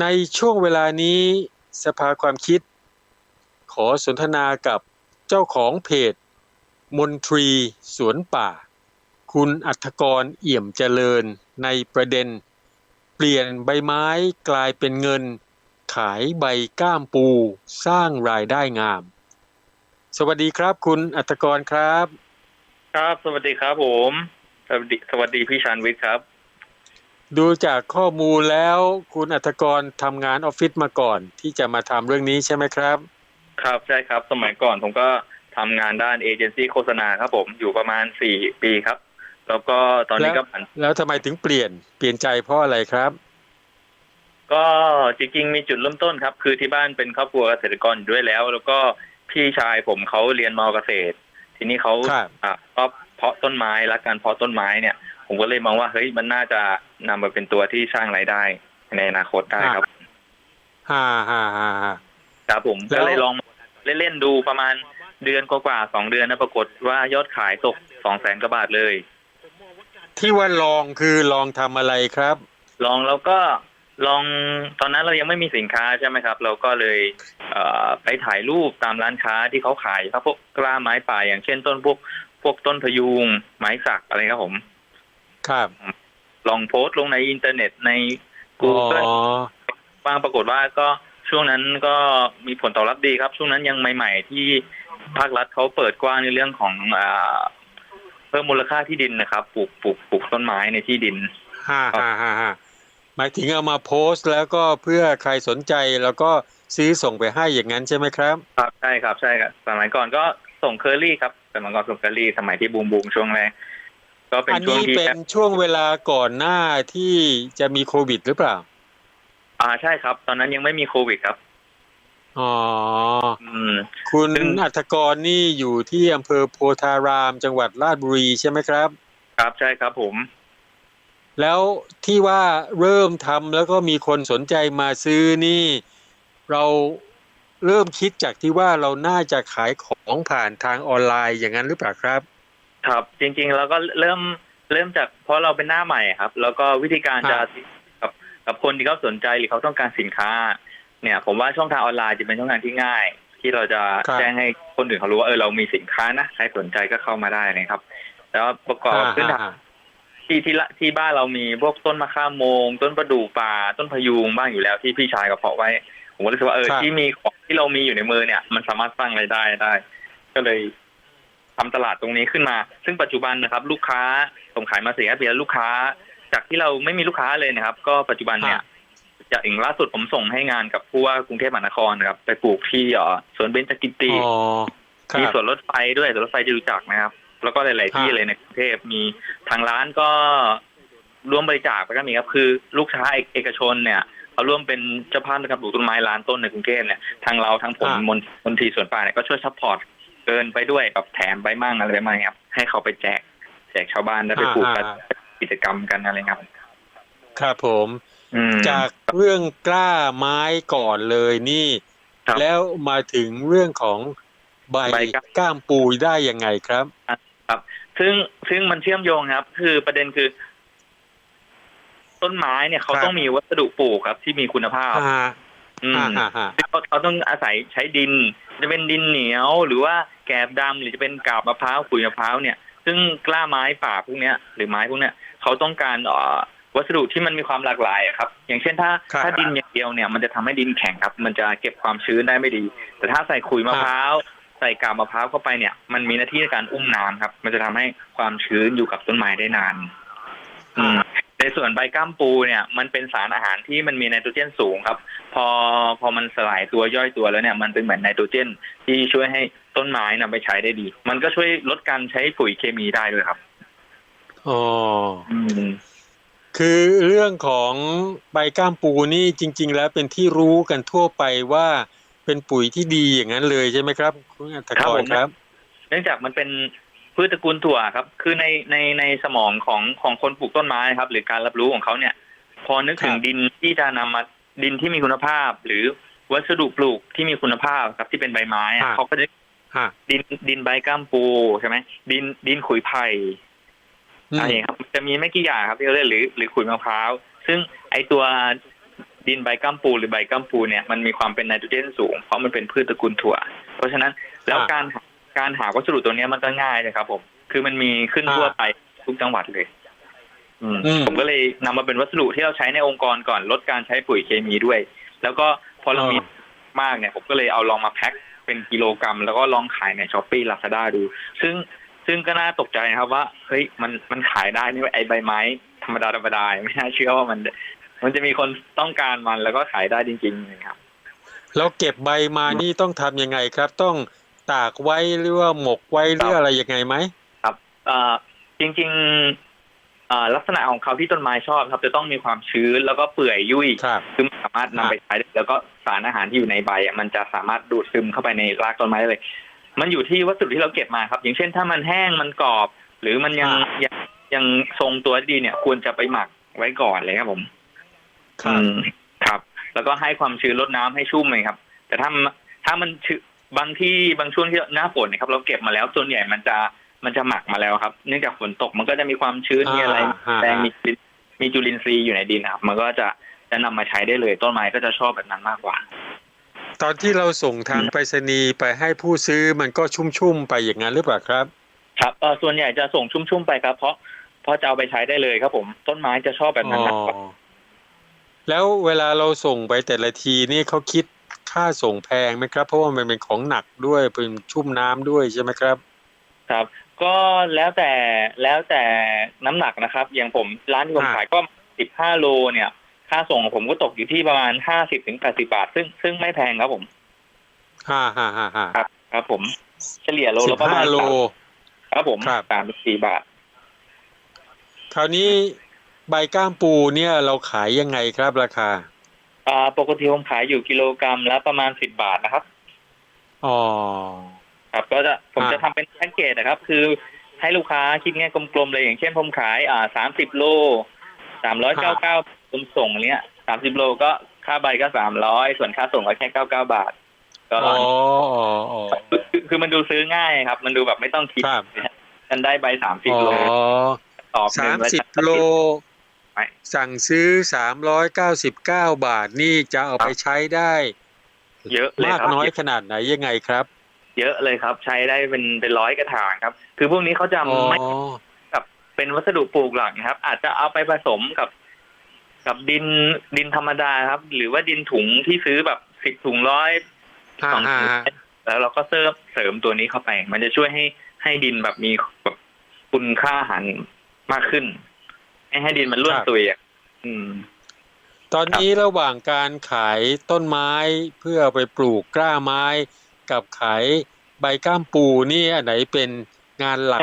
ในช่วงเวลานี้สภาความคิด ขอสนทนากับเจ้าของเพจ มนตรีสวนป่า คุณอัธกรเอี่ยมเจริญในประเด็น เปลี่ยนใบไม้กลายเป็นเงิน ขายใบก้ามปูสร้างรายได้งาม สวัสดีครับ คุณอัธกรครับ ครับ สวัสดีครับผม สวัสดีสวัสดีพี่ชานวิทย์ครับ ดูจากข้อมูลแล้วคุณอัธกรทำงานออฟฟิศมาก่อน ที่จะมาทำเรื่องนี้ใช่ไหมครับ ครับใช่ครับ สมัยก่อนผมก็ทำงานด้านเอเจนซี่โฆษณาครับผมอยู่ประมาณสี่ปีครับ แล้วก็ตอนนี้ก็ผันแล้วทำไมถึงเปลี่ยนเปลี่ยนใจเพราะอะไรครับ ก็จริงๆมีจุดเริ่มต้นครับ คือที่บ้านเป็นครอบครัวเกษตรกรอยู่ด้วยแล้ว แล้วก็พี่ชายผมเขาเรียนมอเกษตร ทีนี้เขาครับอะก็เพาะต้นไม้รักการเพาะต้นไม้เนี่ย ผมก็เลยมองว่าเฮ้ยมันน่าจะนำมาเป็นตัวที่สร้างรายได้ในอนาคตได้ครับฮ่าฮ่าฮ่าฮ่าครับผมแล้วก็เลยลองเล่นๆดูประมาณเดือนกว่าๆสองเดือนนะปรากฏว่ายอดขายตกสองแสนกว่าบาทเลย ที่ว่าลองคือลองทำอะไรครับ ลองแล้วก็ลองตอนนั้นเรายังไม่มีสินค้าใช่ไหมครับ เราก็เลยเอ่อไปถ่ายรูปตามร้านค้าที่เขาขายครับพวกกล้าไม้ป่าอย่างเช่นต้นพวกพวกต้นพยุงไม้สักอะไรครับผม ครับ ลองโพสต์ลงในอินเทอร์เน็ตในอ๋อ Google บ้างปรากฏว่าก็ช่วงนั้นก็มีผลตอบรับดีครับ ช่วงนั้นยังใหม่ ๆ ที่ภาครัฐเขาเปิดกว้างในเรื่องของอ่าเพิ่มมูลค่าที่ดินนะครับปลูกปลูกปลูกต้นไม้ในที่ดินฮ่าฮ่าฮ่าฮ่าหมายถึงเอามาโพสต์แล้วก็เพื่อใครสนใจแล้วก็ซื้อส่งไปให้อย่างนั้นใช่ไหมครับ ครับใช่ครับใช่ครับสมัยก่อนก็ส่งเคอรี่ครับสมัยก่อนส่งเคอรี่สมัยที่บูมบูมช่วงแรก ก็เป็นอันช่วงนี้ที่เป็นช่วงเวลาก่อนหน้าที่จะมีโควิดหรือเปล่า อ่าใช่ครับ ตอนนั้นยังไม่มีโควิดครับ อ๋อ อืม คุณซึ่ง อัธกรนี่อยู่ที่อำเภอโพธาราม จังหวัดราชบุรีใช่ไหมครับ ครับใช่ครับผม แล้วที่ว่าเริ่มทำแล้วก็มีคนสนใจมาซื้อนี่ เราเริ่มคิดจากที่ว่าเราน่าจะขายของผ่านทางออนไลน์อย่างนั้นหรือเปล่าครับ ครับจริงๆเราก็เริ่มเริ่มจากเพราะเราเป็นหน้าใหม่ครับ แล้วก็วิธีการจะครับกับกับคนที่เขาสนใจหรือเขาต้องการสินค้า เนี่ย ผมว่าช่องทางออนไลน์จะเป็นช่องทางที่ง่าย ที่เราจะครับแจ้งให้คนอื่นเขารู้ว่าเออเรามีสินค้านะใครสนใจก็เข้ามาได้นะครับ แล้วประกอบอ่าพื้นฐานอ่าที่ที่ละที่บ้านเรามีพวกต้นมะข่าโมง ต้นประดู่ป่าต้นพะยูงบ้างอยู่แล้วที่พี่ชายก็เพาะไว้ผมก็รู้สึกว่าเออครับที่มีของที่เรามีอยู่ในมือเนี่ย มันสามารถสร้างรายได้ได้ ก็เลย ทำตลาดตรงนี้ขึ้นมา ซึ่งปัจจุบันนะครับ ลูกค้าผมขายมาสี่ห้าปีแล้วลูกค้า จากที่เราไม่มีลูกค้าเลยนะครับ ก็ปัจจุบันเนี่ยครับจากอย่างล่าสุดผมส่งให้งานกับผู้ว่ากรุงเทพมหานครนะครับ ไปปลูกที่เอ่อสวนเบญจกิติอ๋อคมีรับส่วนรถไฟด้วยส่วนรถไฟจะรู้จักนะครับ แล้วก็หลาย ๆ ที่ครับเลยในกรุงเทพมีทางร้านก็ร่วมบริจาคไปก็มีครับ คือลูกค้าเอกชนเนี่ยเขาร่วมเป็นเจ้าภาพในการปลูกต้นไม้ล้านต้นในกรุงเทพเนี่ยทางเราทางผมครับมนมนตรีสวนป่าเนี่ยก็ช่วยซัพพอร์ต เกินไปด้วยกับแถมไปมั่งอะไรไปมั่งครับ ให้เขาไปแจกแจกชาวบ้านได้ไปปลูกกันกิจกรรมกันอะไรครับ ครับผมอืมจากเรื่องกล้าไม้ก่อนเลยนี่ครับแล้วมาถึงเรื่องของใบใบก้ามก้ามปูได้ยังไงครับ ซึ่งซึ่งมันเชื่อมโยงครับ คือประเด็นคือ ต้นไม้เนี่ยเขาครับต้องมีวัสดุปลูกครับ ที่มีคุณภาพ อ่าอืมอ่าอ่าอ่าเขาเขาต้องอาศัยใช้ดิน จะเป็นดินเหนียว หรือว่าแกบดำหรือจะเป็นกาบมะพร้าวขุยมะพร้าวเนี่ย ซึ่งกล้าไม้ป่าพวกเนี้ย หรือไม้พวกเนี้ยเขาต้องการเอ่อวัสดุที่มันมีความหลากหลายอะครับ อย่างเช่นถ้าครับถ้าดินอย่างเดียวเนี่ยมันจะทำให้ดินแข็งครับ มันจะเก็บความชื้นได้ไม่ดี แต่ถ้าใส่ขุยมะพร้าวใส่กาบมะพร้าวเข้าไปเนี่ยมันมีหน้าที่ในการอุ้มน้ำครับ มันจะทำให้ความชื้นอยู่กับต้นไม้ได้นาน อืม ในส่วนใบก้ามปูเนี่ยมันเป็นสารอาหารที่มันมีไนโตรเจนสูงครับ พอพอมันสลายตัวย่อยตัวแล้วเนี่ยมันเป็นเหมือนไนโตรเจน ที่ช่วยให้ต้นไม้นำไปใช้ได้ดี มันก็ช่วยลดการใช้ปุ๋ยเคมีได้ด้วยครับอ๋ออืมคือเรื่องของใบก้ามปูนี่จริง ๆ แล้วเป็นที่รู้กันทั่วไปว่าเป็นปุ๋ยที่ดีอย่างนั้นเลยใช่ไหมครับคุณอัธครักบรผมครับ เนื่องจากมันเป็น พืชตระกูลถั่วครับ คือในในในสมองของของคนปลูกต้นไม้ครับ หรือการรับรู้ของเขาเนี่ย พอนึกถึงครับ ดินที่จะนำมาดินที่มีคุณภาพ หรือวัสดุปลูกที่มีคุณภาพครับที่เป็นใบไม้อะเขาก็จะฮะดินดินใบก้ามปูใช่ไหมดินดินขุยไผ่อืมอะไรอย่างเงี้ยครับจะมีไม่กี่อย่างครับที่เขาเรียกหรือหรือขุยมะพร้าวซึ่งไอตัวดินใบกัมปูหรือใบกัมปูเนี่ยมันมีความเป็นไนโตรเจนสูงเพราะมันเป็นพืชตระกูลถั่ว เพราะฉะนั้นแล้วอ่าการหา การหาวัสดุตัวเนี้ยมันก็ง่ายเลยครับ ผม คือมันมีขึ้นอ่าทั่วไปทุกจังหวัดเลย อืมอืมผมก็เลยนำมาเป็นวัสดุที่เราใช้ในองค์กรก่อนลดการใช้ปุ๋ยเคมีด้วย แล้วก็พอเรามีมากเนี่ยผมก็เลยเอาลองมาแพ็คเป็นกิโลกรัม แล้วก็ลองขายในช้อปปี้ลาซาด้าดู ซึ่งซึ่งก็น่าตกใจนะครับว่าเฮ้ยมันมันขายได้นี่ไอใบไม้ธรรมดาธรรมดาไม่น่าเชื่อว่ามัน มันจะมีคนต้องการมันแล้วก็ขายได้จริงๆนะครับแล้วเก็บใบมานี่ต้องทำยังไงครับ ต้อง ตากไว้หรือว่าหมกไว้หรืออะไรยังไงไหมเอ่อจริงๆเอ่อลักษณะของเขาที่ต้นไม้ชอบครับ จะต้องมีความชื้นแล้วก็เปื่อยยุ่ยครับคือมันสามารถนำไปใช้ได้แล้วก็สารอาหารที่อยู่ในใบอะมันจะสามารถดูดซึมเข้าไปในรากต้นไม้ได้เลย มันอยู่ที่วัสดุที่เราเก็บมาครับ อย่างเช่น ถ้ามันแห้งมันกรอบ หรือมันยังอ่ายังยังทรงตัวดีเนี่ย ควรจะไปหมักไว้ก่อนเลยครับผมครับอืมครับ แล้วก็ให้ความชื้นลดน้ำให้ชุ่มเลยครับ แต่ถ้าถ้ามันชื้น บางที่บางช่วงที่หน้าฝนเนยครับ เราเก็บมาแล้วส่วนใหญ่มันจะมันจะหมักมาแล้วครับ เนื่องจากฝนตกมันก็จะมีความชื้นมีอะไรอ่าแรงมีจุลินมีจุลินทรีย์อยู่ในดินครับ มันก็จะจะนำมาใช้ได้เลย ต้นไม้ก็จะชอบแบบนั้นมากกว่า ตอนที่เราส่งทางไปรษณีย์ไปให้ผู้ซื้อมันก็ชุ่มๆไปอย่างนั้นหรือเปล่าครับ ครับเออส่วนใหญ่จะส่งชุ่มๆไปครับ เพราะเพราะจะเอาไปใช้ได้เลยครับผม ต้นไม้จะชอบแบบนั้นมากกว่าอ๋อแล้วเวลาเราส่งไปแต่ละทีนี่เขาคิด ค่าส่งแพงไหมครับ เพราะว่ามันเป็นของหนักด้วยเป็นชุ่มน้ำด้วยใช่ไหมครับ ครับ ก็แล้วแต่แล้วแต่น้ำหนักนะครับ อย่างผมร้านที่ผมอ่าขายก็สิบห้าโลเนี่ย ค่าส่งของผมก็ตกอยู่ที่ประมาณห้าสิบถึงแปดสิบาท ซึ่งซึ่งไม่แพงครับผมห้าห้าห้าห้าครับ ครับผม เฉลี่ยโลสิละบประห้ามาณโลสามครับผมครับสามถึงสี่บาท คราวนี้ใบก้ามปูเนี่ยเราขายยังไงครับราคา อ่าปกติผมขายอยู่กิโลกรัมละประมาณสิบบาทนะครับอ๋อครับก็จะผมอ่าจะทำเป็นแพ็กเกจนะครับ คือให้ลูกค้าคิดง่ายกลมๆเลยอย่างเช่นผมขายอ่าสามสิบโลสามร้อยเก้าเก้าผมส่งเนี้ยสามสิบโลก็ค่าใบก็สามร้อยส่วนค่าส่งก็แค่เก้าเก้าบาท ก็อ๋ออ๋ออ๋อคือคือคือมันดูซื้อง่ายครับ มันดูแบบไม่ต้องคิดครับกันได้ใบสามสิบอ๋อโลตอบสามเงินไว้สิบโลไป สั่งซื้อสามร้อยเก้าสิบเก้าบาทนี่จะเอาไปใช้ได้ เยอะเลยมากครับน้อยขนาดไหนยังไงครับ เยอะเลยครับ ใช้ได้เป็นเป็นร้อยกระถางครับ คือพวกนี้เขาจะอ๋อไม่กับเป็นวัสดุปลูกหลักนะครับ อาจจะเอาไปผสมกับ กับดินดินธรรมดาครับ หรือว่าดินถุงที่ซื้อแบบสิบถุงร้อยฮ่าสองฮ่าถุงฮ่าแล้วเราก็เสริมเสริมตัวนี้เข้าไป มันจะช่วยให้ให้ดินแบบมีแบบคุณค่าอาหารมากขึ้น ให้ให้ดินมันร่วนซุยอะอืม ตอนนี้ระหว่างการขายต้นไม้เพื่อไปปลูกกล้าไม้ กับขายใบก้ามปูนี่อันไหนเป็นงานหลัก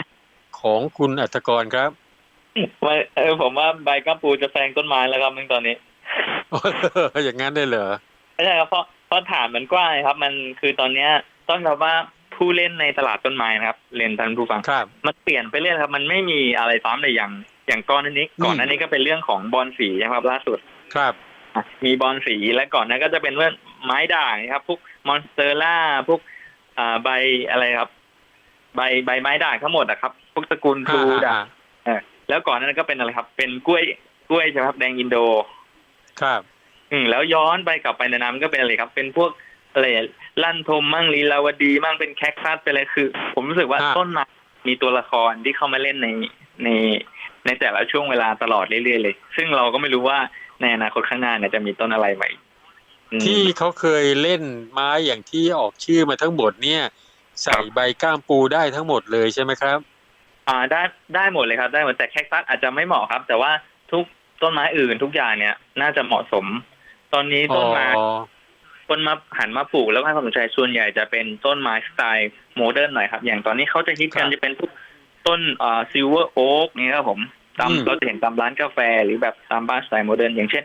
ของคุณอัตกรครับไม่เออผมว่าใบกัมปูจะแซงต้นไม้แล้วครับมึงตอนนี้อย่างนั้นได้เหรอไม่ใช่ครับเพราะเพราะฐานมันกว้างครับ มันคือตอนเนี้ยต้องยอมว่าผู้เล่นในตลาดต้นไม้นะครับ เรียนท่านผู้ฟังครับมันเปลี่ยนไปเรื่อยครับ มันไม่มีอะไรซ้ำเลยอย่าง อย่างก่อนหน้านี้อืมก่อนหน้านี้ก็เป็นเรื่องของบอลสีนะครับล่าสุดครับอะมีบอลสีและก่อนหนั้นก็จะเป็นเรื่องไม้ด่างนะครับ พวกมอนสเตอร่าพวกอ่าใบอะไรครับ ใบใบไม้ด่างทั้งหมดอะครับ พวกตระกูลพลูฮ่าด่าฮ่างแล้วก่อนหนานั้นก็เป็นอะไรครับ เป็นกล้วยกล้วยใช่ไหมครับแดงอินโด ครับ อืมแล้วย้อนไปกลับไปในน้ำก็เป็นอะไรครับ เป็นพวกอะไรลั่นทมมั่งลีลาวดี มั่งเป็นแคคตัสไปเลยคือ ผมรู้สึกว่าฮะต้นไม้มีตัวละครที่เข้ามาเล่นในใน ในแต่ละช่วงเวลาตลอดเรื่อยๆเลย ซึ่งเราก็ไม่รู้ว่าในอนาคตข้างหน้าเนี่ยจะมีต้นอะไรใหม่อืมที่เขาเคยเล่นไม้อย่างที่ออกชื่อมาทั้งหมดเนี่ย ใส่ใบก้ามปูได้ทั้งหมดเลยใช่ไหมครับ อ่าได้ได้หมดเลยครับได้หมดแต่แคคตัสอาจจะไม่เหมาะครับ แต่ว่าทุกต้นไม้อื่นทุกอย่างเนี่ย น่าจะเหมาะสม ตอนนี้ต้นไม้อ๋อคนมาหันมาปลูกแล้วให้ความสนใจส่วนใหญ่จะเป็นต้นไม้สไตล์โมเดิร์นหน่อยครับ อย่างตอนนี้เขาจะฮิตกันจะเป็นพวก ต้นอ่าซิลเวอร์โอ๊กนี่ครับผมตามเราจะเห็นตามร้านกาแฟหรือแบบตามบ้านสไตล์โมเดิร์นอย่างเช่น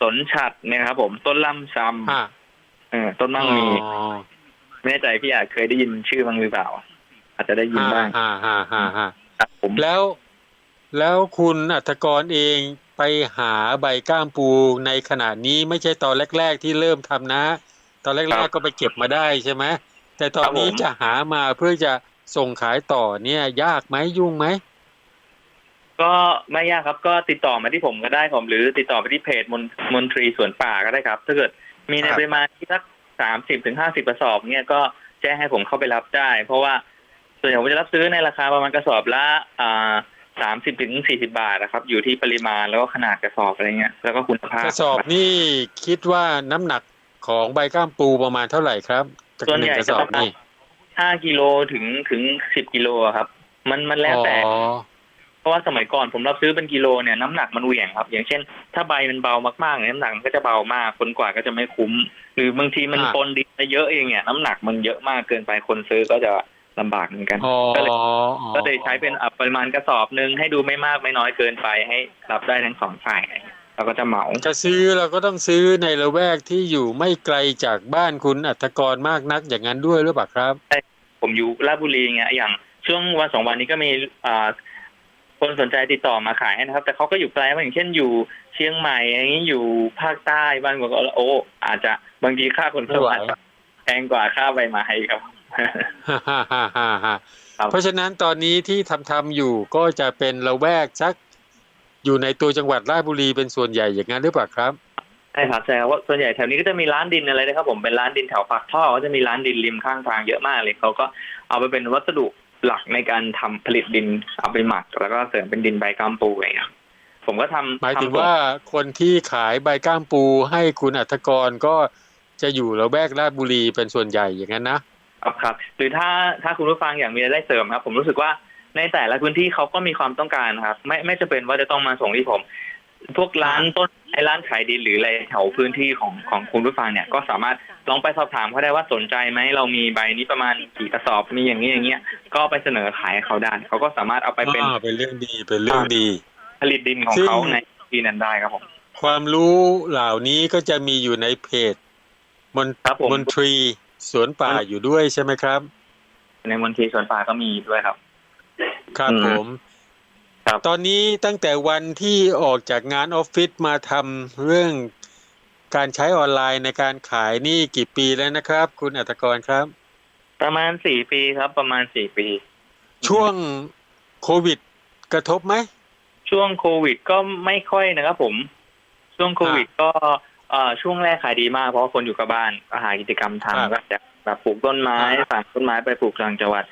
สนฉัดเนี่ยครับผมต้นล่ำซฮะำเออต้นมั่งมีอ๋อไม่แน่ใจพี่อาจเคยได้ยินชื่อบ้างหรือเปล่า อาจจะได้ยินฮ่าบ้างฮ่าฮ่าฮ่าฮ่าครับผมแล้ว แล้วคุณอัตกรเองไปหาใบก้ามปูในขณะนี้ไม่ใช่ตอนแรก ๆ ที่เริ่มทำนะ ตอนแรกๆก็ไปเก็บมาได้ใช่ไหมแต่ตอนนี้จะหามาเพื่อจะ ส่งขายต่อเนี่ยยากไหมยุ่งไหมก็ไม่ยากครับก็ติดต่อมาที่ผมก็ได้ผมหรือติดต่อไปที่เพจมนมนตรีสวนป่าก็ได้ครับ ถ้าเกิดมีในครับปริมาณที่สักสามสิบถึงห้าสิบกระสอบเนี่ยก็แจ้งให้ผมเข้าไปรับได้ เพราะว่าส่วนใหญ่ผมจะรับซื้อในราคาประมาณกระสอบละอ่าสามสิบถึงสี่สิบาทนะครับ อยู่ที่ปริมาณแล้วก็ขนาดกระสอบอะไรเงี้ยแล้วก็คุณภาพกระสอบนี่คิดว่าน้ำหนักของใบก้ามปูประมาณเท่าไหร่ครับจากส่วนหนึ่ใหงญ่กระจะสอปบระมาณนี่ ห้ากิโลถึงถึงสิบกิโลอะครับ มันมันแล้วแต่ อ๋อเพราะว่าสมัยก่อนผมรับซื้อเป็นกิโลเนี่ยน้ำหนักมันเหวี่ยงครับ อย่างเช่น ถ้าใบมันเบามากๆเนี่ยน้ำหนักมันก็จะเบามากคนกว่าก็จะไม่คุ้ม หรือบางทีมันอ่าปนดินไปเยอะเองเนี่ยน้ำหนักมันเยอะมากเกินไปคนซื้อก็จะลำบากเหมือนกัน อ๋อก็เลยอ๋อก็เลยใช้เป็นอะปริมาณกระสอบหนึ่งให้ดูไม่มากไม่น้อยเกินไปให้รับได้ทั้งสองฝ่าย เราก็จะเหมาจะซื้อเราก็ต้องซื้อในละแวกที่อยู่ไม่ไกลจากบ้านคุณอัตกรมากนักอย่างนั้นด้วยหรือเปล่าครับผมอยู่ราชบุรีไงอย่างช่วงวันสองวันนี้ก็มีอ่าคนสนใจติดต่อมาขายให้นะครับ แต่เขาก็อยู่ไกลมากอย่างเช่นอยู่เชียงใหม่อย่างนี้อยู่ภาคใต้บ้านผมก็โอ้อาจจะบางทีค่าขนส่งไม่ไหวอาจจะแพงกว่าค่าใบไม้ครับฮ่าฮ่าฮ่าฮ่าฮ่าครับเพราะฉะนั้นตอนนี้ที่ทำทำอยู่ก็จะเป็นละแวกสัก อยู่ในตัวจังหวัดราชบุรีเป็นส่วนใหญ่อย่างนั้นหรือเปล่าครับใช่ครับใช่ครับว่าส่วนใหญ่แถวนี้ก็จะมีร้านดินอะไรนะครับผมเป็นร้านดินแถวปากท่อก็จะมีร้านดินริมข้างทางเยอะมากเลยเขาก็เอาไปเป็นวัสดุหลักในการทำผลิตดินเอาไปหมัก แล้วก็เสริมเป็นดินใบกำปูอะไรอย่างเงี้ยครับผมก็ทำหมายถึงทำว่าคนที่ขายใบก้ามปูให้คุณอัธกรก็จะอยู่ละแวกราชบุรีเป็นส่วนใหญ่อย่างนั้นนะครับครับ หรือถ้าถ้าคุณผู้ฟังอยากมีรายได้เสริมครับ ผมรู้สึกว่า ในแต่ละพื้นที่เขาก็มีความต้องการนะครับ ไม่ไม่จะเป็นว่าจะต้องมาส่งที่ผม พวกร้านต้นไอ้ร้านขายดินหรืออะไรแถวพื้นที่ของของคุณผู้ฟังเนี่ยก็สามารถลองไปสอบถามเขาได้ว่าสนใจไหมเรามีใบนี้ประมาณกี่กระสอบมีอย่างนี้อย่างเงี้ยก็ไปเสนอขายให้เขาได้เขาก็สามารถเอาไปเป็นอ่าเป็นเรื่องดีเป็นเรื่องดี ผลิตดินของซึ่งเขาในที่นั้นได้ครับผมความรู้เหล่านี้ก็จะมีอยู่ในเพจมนครับผมมนตรีสวนป่าอยู่ด้วยใช่ไหมครับ ในมณฑลสวนป่าก็มีด้วยครับ ครับอืมผมครับตอนนี้ตั้งแต่วันที่ออกจากงานออฟฟิศมาทำเรื่องการใช้ออนไลน์ในการขายนี่กี่ปีแล้วนะครับ คุณอัตกรครับ ประมาณสี่ปีครับ ประมาณสี่ปี ช่วงโควิดกระทบไหม ช่วงโควิดก็ไม่ค่อยนะครับผม ช่วงโควิดก็เอ่อช่วงแรกขายดีมากเพราะว่าคนอยู่กับบ้านก็หากิจกรรมครับทำก็จะแบบปลูกต้นไม้ครับสั่งต้นไม้ไปปลูกกลางจังหวัด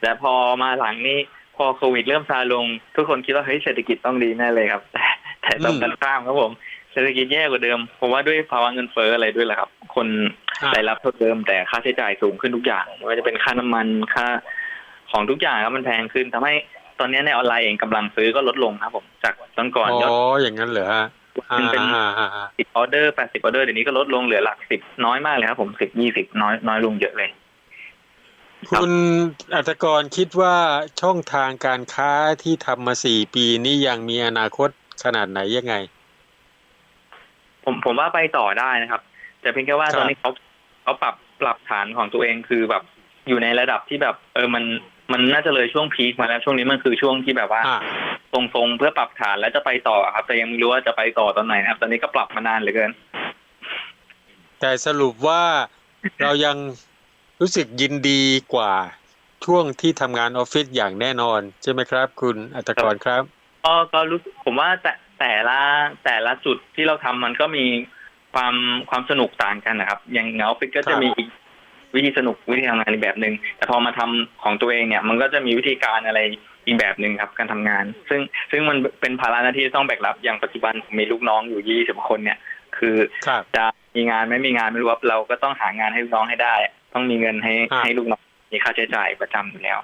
แต่พอมาหลังนี้ พอโควิดเริ่มซาลง ทุกคนคิดว่าเฮ้ยเศรษฐกิจต้องดีแน่เลยครับ แต่แต่ตรงกันข้ามครับผมเศรษฐกิจแย่กว่าเดิมผมว่าด้วยภาวะเงินเฟ้ออะไรด้วยแหละครับ คนอะรายรับเท่าเดิม แต่ค่าใช้จ่ายสูงขึ้นทุกอย่างไม่ว่าจะเป็นค่าน้ำมันค่าของทุกอย่างครับมันแพงขึ้นทำให้ตอนนี้ในออนไลน์เองกำลังซื้อก็ลดลงครับ ผมจากตอนก่อนอ๋ยอดออย่างนั้นเหรอฮะอ่าเป็นอ่าอ่าอ่าสิบออเดอร์แปดสิบออเดอร์เดี๋ยวนี้ก็ลดลงเหลือหลักสิบน้อยมากเลยครับผมสิบยี่สิบน้อยน้อยลงเยอะเลย ครับคุณอัตกรคิดว่าช่องทางการค้าที่ทำมาสี่ปีนี้ยังมีอนาคตขนาดไหนยังไง ผมผมว่าไปต่อได้นะครับ แต่เพียงแค่ว่าครับตอนนี้เขาเขาปรับปรับฐานของตัวเองคือแบบอยู่ในระดับที่แบบ เออมันมันน่าจะเลยช่วงพีคมาแล้วช่วงนี้มันคือช่วงที่แบบว่าอ่าทรงๆเพื่อปรับฐานแล้วจะไปต่อครับ แต่ยังไม่รู้ว่าจะไปต่อตอนไหนนะครับ ตอนนี้ก็ปรับมานานเหลือเกิน แต่สรุปว่าเรายัง รู้สึกยินดีกว่าช่วงที่ทำงานออฟฟิศอย่างแน่นอน ใช่ไหมครับ คุณอัตกรครับก็ก็รู้สึกผมว่าแต่แต่ละแต่ละจุดที่เราทำมันก็มีความความสนุกต่างกันนะครับ อย่างเงาฟิกก็ครัจะบมีอีกวิธีสนุกวิธีทำงานอีกแบบหนึ่งแต่พอมาทำของตัวเองเนี่ย มันก็จะมีวิธีการอะไรอีกแบบหนึ่งครับ การทำงาน ซึ่งซึ่งมันเป็นภาระหน้าที่ที่ต้องแบกรับ อย่างปัจจุบันผมมีลูกน้องอยู่ยี่สิบคนเนี่ย คือครับจะมีงานไม่มีงานไม่รู้ว่าเราก็ต้องหางานให้ลูกน้องให้ได้ ต้องมีเงินให้อ่าให้ลูกน้องมีค่าใช้จ่ายประจำอยู่แล้ว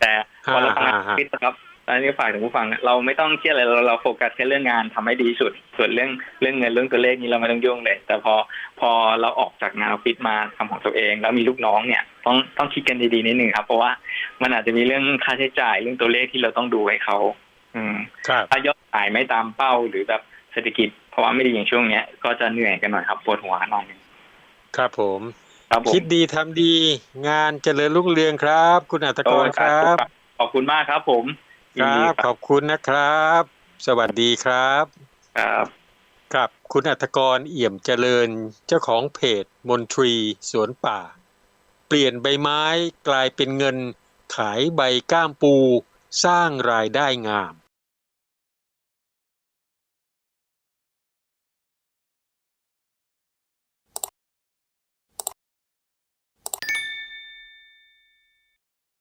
แต่พอเราทำงานอ่าอ่าฟิตนะครับอันนี้ฝากถึงผู้ฟัง เราไม่ต้องเครียดอะไรเราเราโฟกัสแค่เรื่องงานทำให้ดีที่สุด ส่วนเรื่องเรื่องเงินเรื่องตัวเลขนี้เราไม่ต้องยุ่งเลย แต่พอพอเราออกจากงานออฟฟิศมาทำของตัวเอง แล้วมีลูกน้องเนี่ย ต้องต้องคิดกันดีๆนิดหนึ่งครับ เพราะว่ามันอาจจะมีเรื่องค่าใช้จ่ายเรื่องตัวเลขที่เราต้องดูให้เขาอืมครับถ้ายอดขายไม่ตามเป้าหรือแบบเศรษฐกิจเพราะว่าไม่ดีอย่างช่วงเนี้ยก็จะเหนื่อยกันหน่อยครับปวดหัวหน่อยหนึ่งครับผม ครับผมคิดดีทำดี งานเจริญรุ่งเรืองครับ คุณอัตกรครับ ขอบคุณมากครับผมคยินรัดีบขอบคุณนะครับ สวัสดีครับ ครับครับคุณอัตกรเอี่ยมเจริญเจ้าของเพจมนตรีสวนป่า เปลี่ยนใบไม้กลายเป็นเงิน ขายใบก้ามปู สร้างรายได้งาม